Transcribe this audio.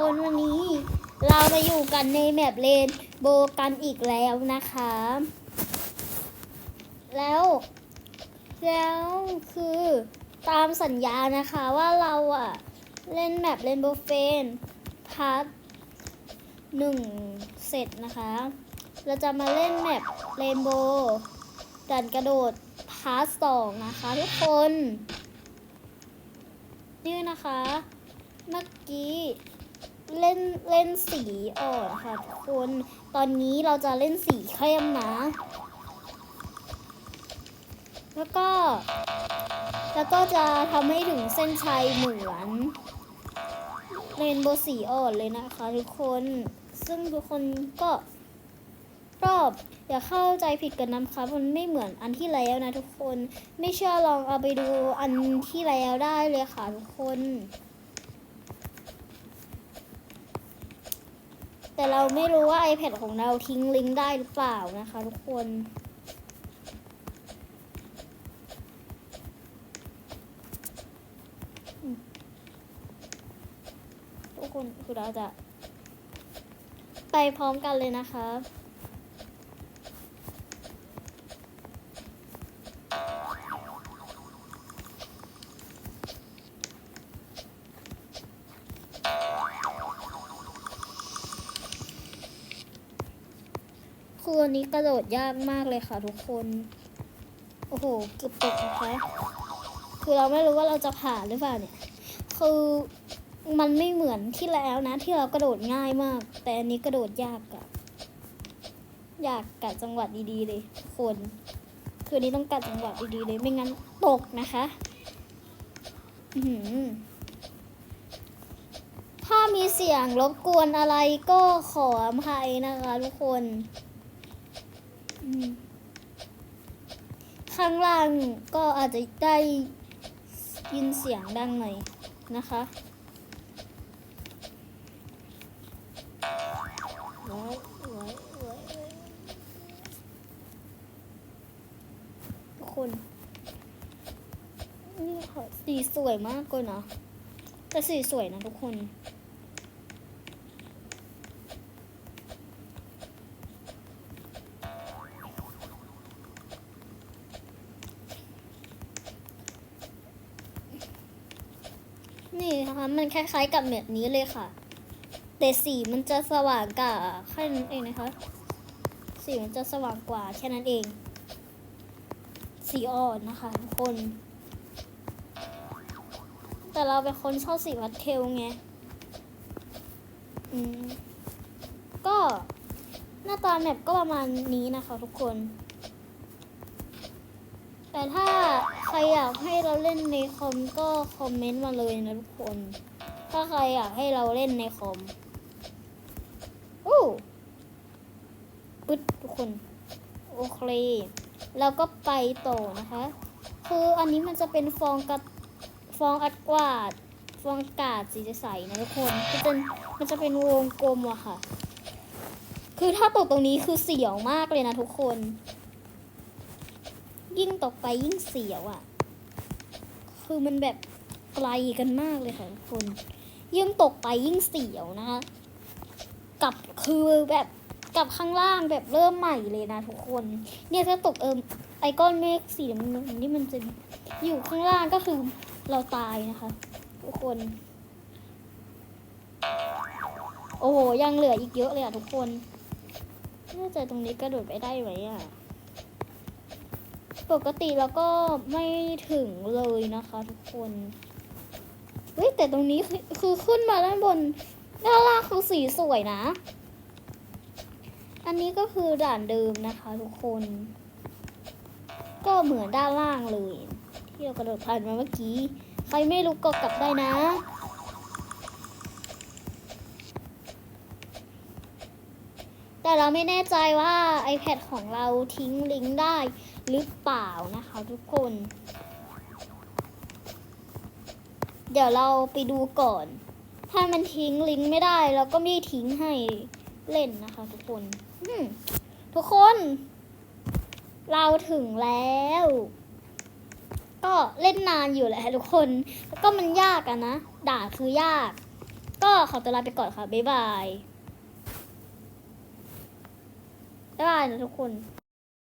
คนวันนี้ เรามาอยู่กันในแมปเลนโบกันอีกแล้วนะคะ แล้ว แล้วคือตามสัญญานะคะว่าเราอะเล่นแมปเลนโบเฟนพาร์ทหนึ่งเสร็จนะคะ เราจะมาเล่นแมปเรนโบดันกระโดดพาร์ทสองนะคะทุกคน นี่นะคะ เมื่อกี้ เล่นเล่นสีอ่อนค่ะทุกคน ตอนนี้เราจะเล่นสีเข้มนะ แล้วก็ แล้วก็จะทำให้ถึงเส้นชัยเหมือนเรนโบว์สีอ่อนเลยนะคะทุกคน ซึ่งทุกคนก็รอบอย่าเข้าใจผิดกันนะคะมันไม่เหมือนอันที่แล้วนะทุกคน ไม่เชื่อลองเอาไปดูอันที่แล้วได้เลยค่ะทุกคน แต่เราไม่รู้ว่า iPad ของเราทิ้งลิงก์ได้หรือเปล่านะคะทุกคน ทุกคนคือเราจะ ไปพร้อมกันเลยนะคะ คืออันนี้กระโดดยากมากเลยค่ะทุกคน โอ้โหเกือบตกนะคะคือเราไม่รู้ว่าเราจะผ่านหรือเปล่าเนี่ย คือมันไม่เหมือนที่แล้วนะ ที่เรากระโดดง่ายมาก แต่อันนี้กระโดดยากอะยากกะจังหวะดีๆเลยทุกคน คืออันนี้ต้องกะจังหวะดีๆเลยไม่งั้นตกนะคะอือหือถ้ามีเสียงรบกวนอะไรก็ขออภัยนะคะทุกคน ข้างล่างก็อาจจะได้ยินเสียงดังหน่อยนะคะทุกคนนี่ค่ะสีสวยมากเลยนะแต่สีสวยนะทุกคน นี่นะคะมันคล้ายๆกับแบบนี้เลยค่ะ แต่สีมันจะสว่างกว่าแค่นั้นเองนะคะ สีมันจะสว่างกว่าแค่นั้นเอง สีอ่อนนะคะทุกคน แต่เราเป็นคนชอบสีพัสเทลไงอืมก็หน้าตาแมปก็ประมาณนี้นะคะทุกคน แต่ถ้า ใครอยากให้เราเล่นในคอมก็คอมเมนต์มาเลยนะทุกคน ถ้าใครอยากให้เราเล่นในคอมอู้ปึ๊ดทุกคนโอเคแล้วก็ไปต่อนะคะ คืออันนี้มันจะเป็นฟองกัดฟองอัดกวาด ฟองกาศสีใสนะทุกคนมันจะมันจะเป็นวงกลมอะค่ะ คือถ้าตกตรงนี้คือเสียวมากเลยนะทุกคน ยิ่งตกไปยิ่งเสียวอะ่ะ คือมันแบบไกลกันมากเลยค่ะทุกคน ยิ่งตกไปยิ่งเสียวนะคะ กับคือแบบกับข้างล่างแบบเริ่มใหม่เลยนะทุกคน เนี่ยถ้าตกเอิมไอก้อนเมฆสีน้ำเงินนี่มันจะอยู่ข้างล่างก็คือเราตายนะคะ ทุกคน โอ้โหยังเหลืออีกเยอะเลยอะทุกคน น่าจะตรงนี้กระโดดไปได้ไหมอะ ปกติแล้วก็ไม่ถึงเลยนะคะทุกคนเฮ้ยแต่ตรงนี้คือคือขึ้นมาด้านบนด้านล่างคือสีสวยนะ อันนี้ก็คือด่านเดิมนะคะ ทุกคน ก็เหมือนด้านล่างเลย ที่เรากระโดดผ่านมาเมื่อกี้ ใครไม่รู้ก็กลับได้นะแต่เราไม่แน่ใจว่า iPad ของเราทิ้งลิงก์ได้ หรือเปล่านะคะทุกคน เดี๋ยวเราไปดูก่อน ถ้ามันทิ้งลิงก์ไม่ได้เราก็ไม่ทิ้งให้เล่นนะคะทุกคนทุกคน เราถึงแล้ว ก็เล่นนานอยู่แหละทุกคน แล้วก็มันยากอะนะ ด่าคือยาก ก็ขอตัวลาไปก่อนค่ะ บ๊ายบาย บ๊ายบายนะทุกคน